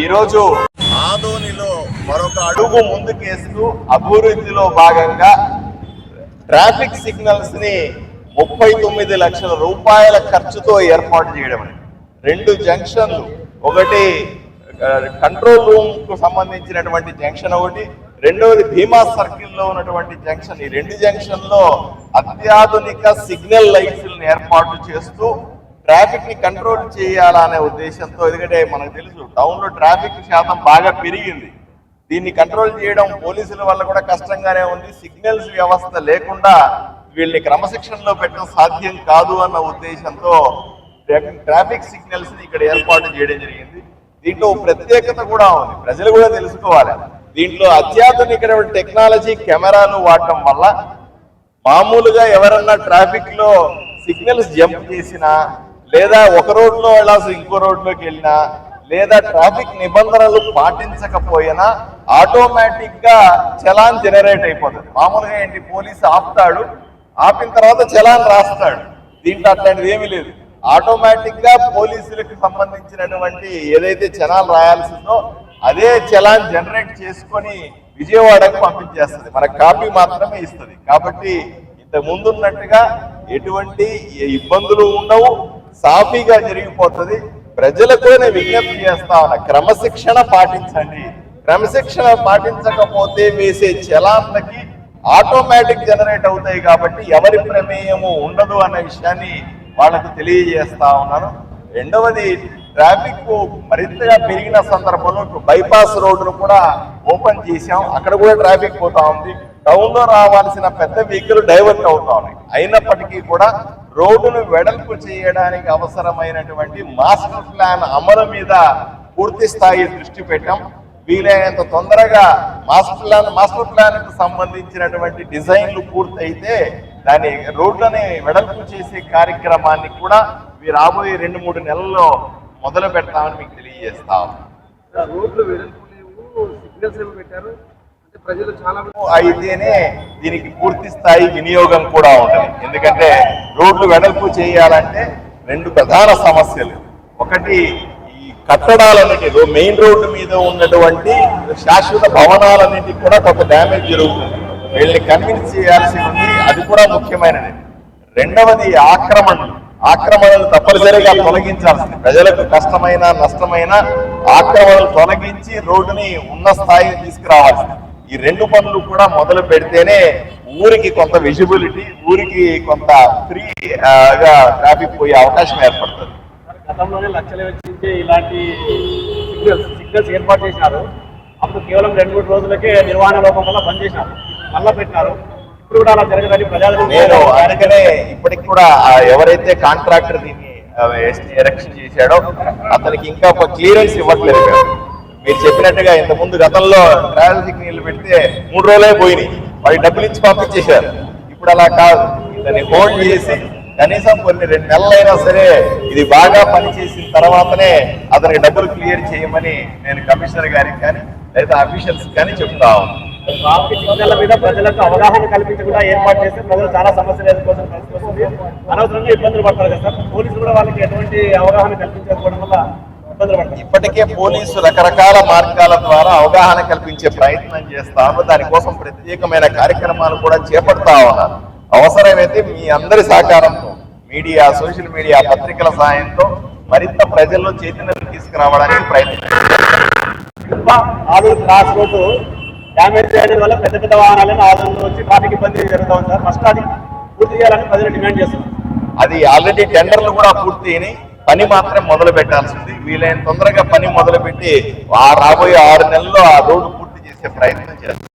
ఈరోజు ఆదోనిలో మరొక అడుగు ముందుకేస్తూ అభివృద్ధిలో భాగంగా ట్రాఫిక్ సిగ్నల్స్ని ముప్పై తొమ్మిది లక్షల రూపాయల ఖర్చుతో ఏర్పాటు చేయడం రెండు జంక్షన్లు. ఒకటి కంట్రోల్ రూమ్కు సంబంధించినటువంటి జంక్షన్ ఒకటి రెండవది భీమా సర్కిల్లో ఉన్నటువంటి జంక్షన్. ఈ రెండు జంక్షన్లో అత్యాధునిక సిగ్నల్ లైట్స్ ఏర్పాటు చేస్తూ ట్రాఫిక్ని కంట్రోల్ చేయాలనే ఉద్దేశంతో ఎందుకంటే మనకు తెలుసు టౌన్లో ట్రాఫిక్ శాతం బాగా పెరిగింది. దీన్ని కంట్రోల్ చేయడం పోలీసుల వల్ల కూడా కష్టంగానే ఉంది. సిగ్నల్స్ వ్యవస్థ లేకుండా వీళ్ళని క్రమశిక్షణలో పెట్టడం సాధ్యం కాదు అన్న ఉద్దేశంతో ట్రాఫిక్- సిగ్నల్స్ని ఇక్కడ ఏర్పాటు చేయడం జరిగింది. దీంట్లో ప్రత్యేకత కూడా ఉంది. ప్రజలు కూడా తెలుసుకోవాలి. దీంట్లో అత్యాధునిక టెక్నాలజీ కెమెరాలు వాడటం వల్ల మామూలుగా ఎవరన్నా ట్రాఫిక్లో సిగ్నల్స్ జంప్ చేసినా లేదా ఒక రోడ్లో వెళ్ళాల్సి ఇంకో రోడ్లోకి వెళ్ళినా లేదా ట్రాఫిక్ నిబంధనలు పాటించకపోయినా ఆటోమేటిక్గా చలాన్ జనరేట్ అయిపోతుంది. మామూలుగా ఏంటి? పోలీసు ఆపుతాడు ఆపిన తర్వాత చలాన్ రాస్తాడు. దీంట్లో అట్లాంటిది ఏమీ లేదు. ఆటోమేటిక్గా పోలీసులకు సంబంధించినటువంటి ఏదైతే చలాన్ రాయాల్సిందో అదే చలాన్ జనరేట్ చేసుకొని విజయవాడకు పంపించేస్తుంది. మన కాపీ మాత్రమే ఇస్తుంది. కాబట్టి ఇంత ముందున్నట్టుగా ఎటువంటి ఇబ్బందులు ఉండవు. సాఫీగా జరిగిపోతుంది. ప్రజలకు నేను విజ్ఞప్తి చేస్తా ఉన్నా క్రమశిక్షణ పాటించండి. క్రమశిక్షణ పాటించకపోతే వేసే చలాన్లకి ఆటోమేటిక్ జనరేట్ అవుతాయి కాబట్టి ఎవరి ప్రమేయము ఉండదు అనే విషయాన్ని వాళ్ళకు తెలియజేస్తా ఉన్నాను. రెండవది ట్రాఫిక్ మరింతగా పెరిగిన సందర్భంలో ఇప్పుడు బైపాస్ రోడ్డును కూడా ఓపెన్ చేసాం అక్కడ కూడా ట్రాఫిక్ పోతా ఉంది. టౌన్లో రావాల్సిన పెద్ద వెహికల్ డైవర్ట్ అవుతా ఉన్నాయి అయినప్పటికీ కూడా రోడ్డును వెడల్పు చేయడానికి అవసరమైనటువంటి మాస్టర్ ప్లాన్ అమలు మీద పూర్తి స్థాయి దృష్టి పెట్టాం. వీలైనంత తొందరగా మాస్టర్ ప్లాన్ మాస్టర్ ప్లాన్కు సంబంధించినటువంటి డిజైన్లు పూర్తయితే దాని రోడ్లని వెడల్పు చేసే కార్యక్రమాన్ని కూడా మీ రాబోయే రెండు మూడు నెలల్లో మొదలు పెడతామని మీకు తెలియజేస్తాం. రోడ్లు వెడల్పు లేవు సిగ్నల్స్ ఏమి పెట్టారు. ప్రజలు చాలా అయితేనే దీనికి పూర్తి స్థాయి వినియోగం కూడా ఉంటుంది. ఎందుకంటే రోడ్లు వెడల్పు చేయాలంటే రెండు ప్రధాన సమస్యలు. ఒకటి ఈ కట్టడాలన్నిటి మెయిన్ రోడ్డు మీద ఉన్నటువంటి శాశ్వత భవనాలన్నిటి కూడా కొంత డ్యామేజ్ జరుగుతుంది. వీళ్ళని కన్విన్స్ చేయాల్సి ఉంది. అది కూడా ముఖ్యమైనది. రెండవది ఆక్రమణలు. ఆక్రమణలు తప్పనిసరిగా తొలగించాల్సింది. ప్రజలకు కష్టమైన నష్టమైన ఆక్రమణలు తొలగించి రోడ్డుని ఉన్న స్థాయికి తీసుకురావాల్సింది. ఈ రెండు పనులు కూడా మొదలు పెడితేనే ఊరికి కొంత విజిబిలిటీ ఊరికి కొంత ఫ్రీ గా ట్రాఫిక్ పోయే అవకాశం ఏర్పడుతుంది. గతంలోనే లక్షలు వెచ్చించి ఇలాంటి సిగ్నల్స్ సిగ్నల్స్ ఏర్పాటు చేసినారు. అప్పుడు కేవలం రెండు మూడు రోజులకే నిర్వహణ లోపం వల్ల బంద్ చేసినారు. మళ్ళా పెట్టినారు. ఇప్పుడు కూడా అలా జరగదని ప్రజలు నేను అందుకనే ఇప్పటికి కూడా ఎవరైతే కాంట్రాక్టర్ దీన్ని ఎరక్షన్ చేశాడో అతనికి ఇంకా క్లియరెన్స్ ఇవ్వట్లేదు. మీరు చెప్పినట్టుగా ఇంత ముందు గతంలో ట్రావెల్ సిగ్నల్ పెడితే మూడు రోజులే పోయినాయి. వాడి డబ్బులు ఇచ్చి పంపించేశారు. ఇప్పుడు అలా కాదు. దాన్ని హోల్డ్ చేసి కనీసం కొన్ని రెండు నెలలైనా సరే ఇది బాగా పనిచేసిన తర్వాతనే అతనికి డబ్బులు క్లియర్ చేయమని నేను కమిషనర్ గారికి కానీ లేదా అఫీషియల్స్ కానీ చెప్తా ట్రాఫిక్ సిగ్నల్ మీద ప్రజలకు అవగాహన కల్పించకుండా ఏర్పాటు చేస్తే ప్రజలు చాలా సమస్యలు ఎదుర్కోవాల్సిన పరిస్థితి వస్తుంది. అనవసరంగా ఇబ్బందులు పడతారు కదా సార్. పోలీసులు కూడా వాళ్ళకి ఎటువంటి అవగాహన కల్పించకపోవడం వల్ల ఇప్పటికే పోలీసు రకరకాల మార్గాల ద్వారా అవగాహన కల్పించే ప్రయత్నం చేస్తాము. దానికోసం ప్రత్యేకమైన కార్యక్రమాలు కూడా చేపడతా ఉన్నారు. అవసరమైతే మీ అందరి సహకారంతో మీడియా సోషల్ మీడియా పత్రికల సాయంతో మరింత ప్రజల్లో చైతన్యం తీసుకురావడానికి ప్రయత్నం క్రాస్ రోడ్డు డ్యామేజ్ చేయడం వల్ల పెద్ద పెద్ద వాహనాలను ఆలూరులో వచ్చి ట్రాఫిక్ ఇబ్బంది జరుగుతూ ఉంది సార్ ఫస్ట్ అది పూర్తి చేయాలని ప్రజలు డిమాండ్ చేస్తున్నారు అది ఆల్రెడీ టెండర్లు కూడా పూర్తి అయినాయి పని మాత్రం మొదలు పెట్టాల్సింది. వీలైన తొందరగా పని మొదలు పెట్టి ఆ రాబోయే ఆరు నెలల్లో ఆ రోడ్డు పూర్తి చేసే ప్రయత్నం చేస్తాం